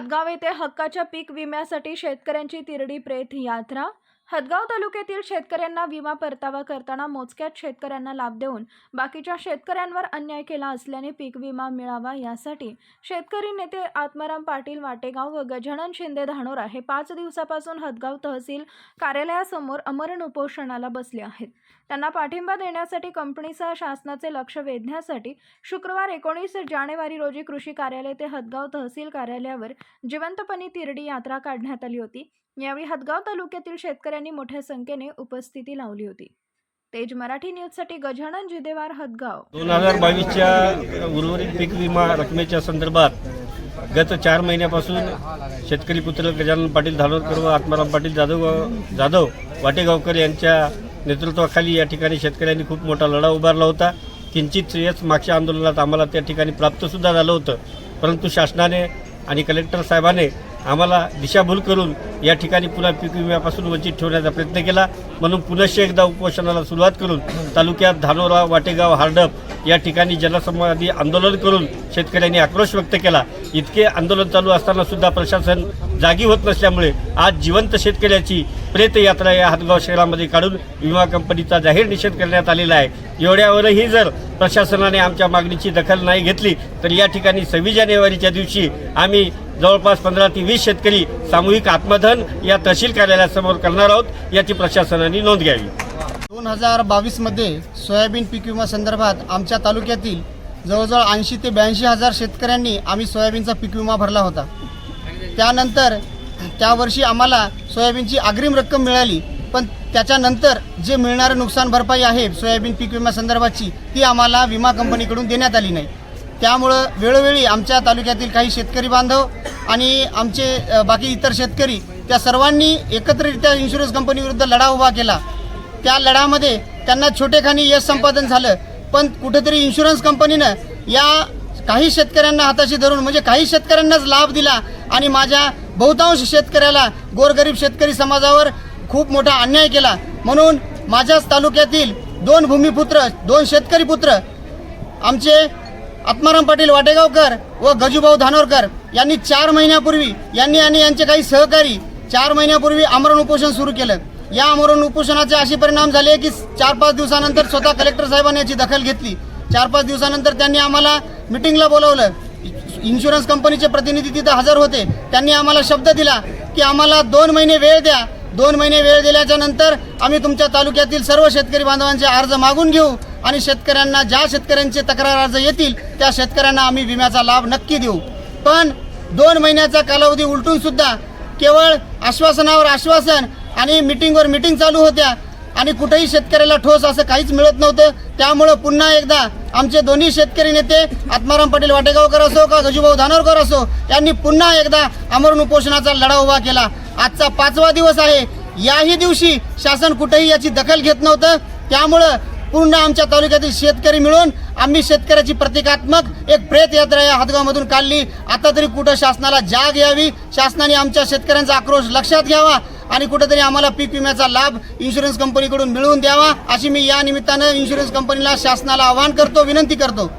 हदगाव येथे हक्काच्या पीक विम्यासाठी शेतकऱ्यांची तिरडी प्रेत यात्रा हदगाव तालुक्यातील शेतकऱ्यांना विमा परतावा करताना मोजक्यात शेतकऱ्यांना लाभ देऊन बाकीच्या शेतकऱ्यांवर अन्याय केला असल्याने पीक विमा मिळावा यासाठी शेतकरी नेते आत्माराम पाटील वाटेगाव व गजानन शिंदे धानोरा हे पाच दिवसापासून हदगाव तहसील कार्यालयासमोर अमरण उपोषणाला बसले आहेत. त्यांना पाठिंबा देण्यासाठी कंपनीसह शासनाचे लक्ष वेधण्यासाठी शुक्रवार एकोणीस जानेवारी रोजी कृषी कार्यालय ते हदगाव तहसील कार्यालयावर जिवंतपणी तिरडी यात्रा काढण्यात आली होती. यावेळी हदगाव तालुक्यातील शेतकऱ्यांनी मोठ्या संख्येने उपस्थिती लावली होती. तेज मराठी न्यूजसाठी गजानन जिदेवार हदगाव. दोन हजार बावीसच्या उर्वरित पीक विमा रकमेच्या संदर्भात गत चार महिन्यापासून शेतकरी पुत्र गजानन पाटील धानोरकर व आत्माराम पाटील जाधव जाधव वाटेगावकर यांच्या नेतृत्वाखाली या ठिकाणी शेतकऱ्यांनी खूप मोठा लढा उभारला होता. किंचित यश मागच्या आंदोलनात आम्हाला त्या ठिकाणी प्राप्तसुद्धा झालं होतं. परंतु शासनाने आणि कलेक्टर साहेबाने आम्हाला दिशाभूल करून या ठिकाणी पुन्हा पीक विम्यापासून वंचित ठेवण्याचा प्रयत्न केला. म्हणून पुनश्च एकदा उपोषणाला सुरुवात करून तालुक्यात धानोरा वाटेगाव हार्डप या ठिकाणी जनसंवादी आंदोलन करून शेतकऱ्यांनी आक्रोश व्यक्त केला. इतके आंदोलन चालू असताना सुद्धा प्रशासन जागी होत नसल्यामुळे आज जिवंत शेतकऱ्याची प्रेतयात्रा या हातगाव शहरामध्ये काढून विमा कंपनीचा जाहीर निषेध करण्यात आलेला आहे. एवढ्यावरही जर प्रशासनाने आमच्या मागणीची दखल नाही घेतली तर या ठिकाणी सव्वीस जानेवारीच्या दिवशी आम्ही जवळपास पंधरा ते वीस शेतकरी सामूहिक आत्मधन या तहसील कार्यालयासमोर करणार आहोत याची प्रशासनाने नोंद घ्यावी. दोन हजार बावीसमध्ये सोयाबीन पीक विमा संदर्भात आमच्या तालुक्यातील जवळजवळ ऐंशी ते ब्याऐंशी हजार शेतकऱ्यांनी आम्ही सोयाबीनचा पीक विमा भरला होता. त्यानंतर त्यावर्षी आम्हाला सोयाबीनची अग्रिम रक्कम मिळाली पण त्याच्यानंतर जे मिळणारं नुकसान भरपाई आहे सोयाबीन पीक विमा संदर्भाची ती आम्हाला विमा कंपनीकडून देण्यात आली नाही. त्यामुळं वेळोवेळी आमच्या तालुक्यातील काही शेतकरी बांधव आणि आमचे बाकी इतर शेतकरी त्या सर्वांनी एकत्ररित्या इन्शुरन्स कंपनीविरुद्ध लढा उभा केला. त्या लढ्यामध्ये त्यांना छोटेखानी यश संपादन झालं. पण कुठेतरी इन्शुरन्स कंपनीनं या काही शेतकऱ्यांना हाताशी धरून म्हणजे काही शेतकऱ्यांनाच लाभ दिला आणि माझ्या बहुतांश शेतकऱ्याला गोरगरीब शेतकरी समाजावर खूप मोठा अन्याय केला. म्हणून माझ्याच तालुक्यातील दोन भूमिपुत्र दोन शेतकरी पुत्र आमचे आत्माराम पाटील वाटेगावकर व गजूभाऊ धानोरकर यांनी चार महिन्यापूर्वी यांनी आणि यांचे काही सहकारी चार महिन्यापूर्वी आमरण उपोषण सुरू केलं. या आमरण उपोषणाचे असे परिणाम झाले की चार पाच दिवसानंतर स्वतः कलेक्टर साहेबांनी याची दखल घेतली. चार पाच दिवसानंतर त्यांनी आम्हाला मिटिंगला बोलवलं. इन्शुरन्स कंपनीचे प्रतिनिधी तिथं हजर होते. त्यांनी आम्हाला शब्द दिला की आम्हाला दोन महिने वेळ द्या. दोन महिने वेळ दिल्याच्या नंतर आम्ही तुमच्या तालुक्यातील सर्व शेतकरी बांधवांचे अर्ज मागून घेऊ आणि शेतकऱ्यांना ज्या शेतकऱ्यांचे तक्रार अर्ज येतील त्या शेतकऱ्यांना आम्ही विम्याचा लाभ नक्की देऊ. पण दोन महिन्याचा कालावधी उलटून सुद्धा केवळ आश्वासनावर आश्वासन आणि मिटिंगवर मिटिंग चालू होत्या. आणि कुठेही शेतकऱ्याला ठोस असं काहीच मिळत नव्हतं. त्यामुळं पुन्हा एकदा आमचे दोन्ही शेतकरी नेते आत्माराम पाटील वाटेगावकर असो का गजूभाऊ धानोरकर असो यांनी पुन्हा एकदा आमरण उपोषणाचा लढा उभा केला. आजचा पाचवा दिवस आहे. याही दिवशी शासन कुठेही याची दखल घेत नव्हतं. त्यामुळं पूर्ण आमच्या तालुक्यातील शेतकरी मिळून आम्ही शेतकऱ्याची प्रतिकात्मक एक प्रेत यात्रा या हातगावमधून काढली. आता तरी कुठं शासनाला जाग यावी शासनाने आमच्या शेतकऱ्यांचा आक्रोश लक्षात घ्यावा आणि कुठेतरी आम्हाला पीक विम्याचा लाभ इन्शुरन्स कंपनीकडून मिळवून द्यावा अशी मी या निमित्तानं इन्शुरन्स कंपनीला शासनाला आवाहन करतो विनंती करतो.